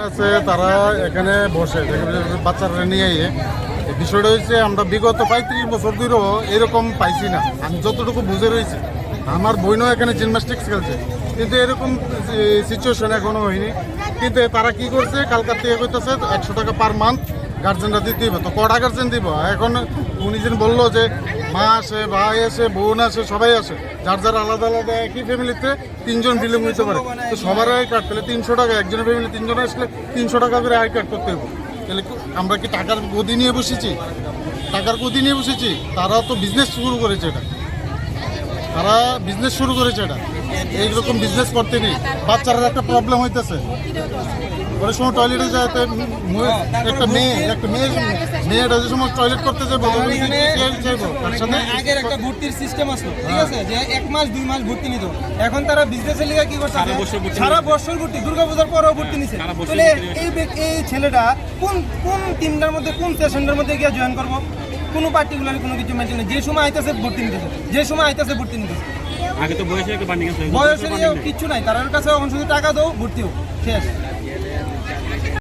আছে, তারা এখানে বসে বাচ্চারা নিয়ে বিষয়টা হচ্ছে আমরা বিগত পঁয়ত্রিশ বছর ধরেও এরকম পাইছি না। আমি যতটুকু বুঝে রয়েছি, আমার বোনও এখানে জিমনাস্টিক্স খেলছে। কিন্তু এরকম সিচুয়েশন এখনও হয়নি। কিন্তু তারা কি করছে, কালকার থেকে কইতেছে, একশো টাকা পার মান্থ গার্জেনরা দিতে হবে তো কটা গার্জেন দিব? এখন উনি যেন বলল যে মা আসে, ভাই আসে, বোন আসে, সবাই আসে। যার যার আলাদা আলাদা একই ফ্যামিলিতে তিনজন ফিল্ম হইতে পারে। তো সবার আই কার্ড তাহলে তিনশো টাকা, একজনের ফ্যামিলি তিনজন আসলে তিনশো টাকা করে আই কার্ড করতে হবে। তাহলে আমরা কি টাকার গদি নিয়ে বসেছি? টাকার গদি নিয়ে বসেছি? তারা তো বিজনেস শুরু করেছে এটা। তারা বিজনেস শুরু করেছে এটা। এইরকম বিজনেস করতে নেই। বাচ্চারা একটা প্রবলেম হইতেছে। ওই সময় টয়লেটে যায় একটা মেয়ে একটা মেয়ে মেয়েটা যে সময় টয়লেট করতে যাব তার সাথে আগের একটা ভর্তির সিস্টেম আসলো ঠিক আছে? যে এক মাস দুই মাস ভর্তি নিত। এখন তারা বিজনেসের লিগে কি করছে সারা বছর ভর্তি দুর্গাপূজার পরেও ভর্তি নিছে। তাহলে এই এই ছেলেটা কোন কোন টিমটার মধ্যে কোন সেশনটার মধ্যে গিয়ে জয়েন করব? কোনো পার্টিকুলার কোনো কিছু মেনটেন নেই যে সময় আইতেছে ভর্তি নিতেছে। যে সময় আইতেছে ভর্তি নিতেছে। আগে তো বয়সে একটা বান্ডিং আছে বয়সের কিচ্ছু নাই। তার কাছে এখন শুধু টাকা দাও ভর্তি হোক। শেষ।